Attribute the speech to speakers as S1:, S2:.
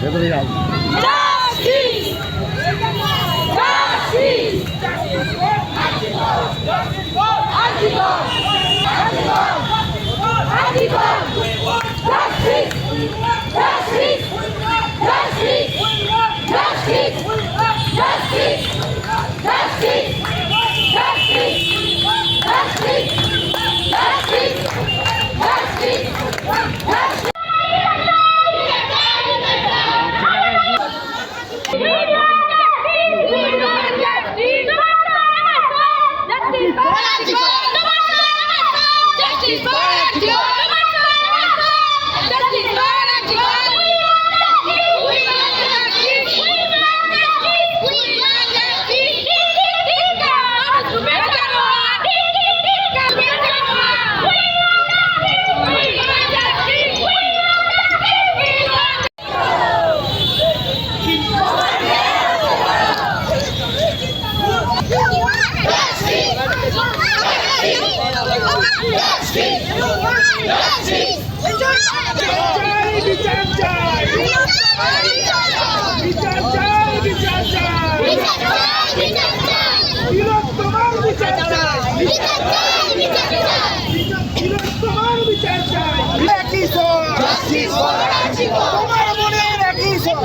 S1: ভেতরে যাও Happy birthday! Justice for তিলোত্তমার বিচার চাই তিলোত্তমার বিচার চাই একই স্বর তোমার মনের একই স্বর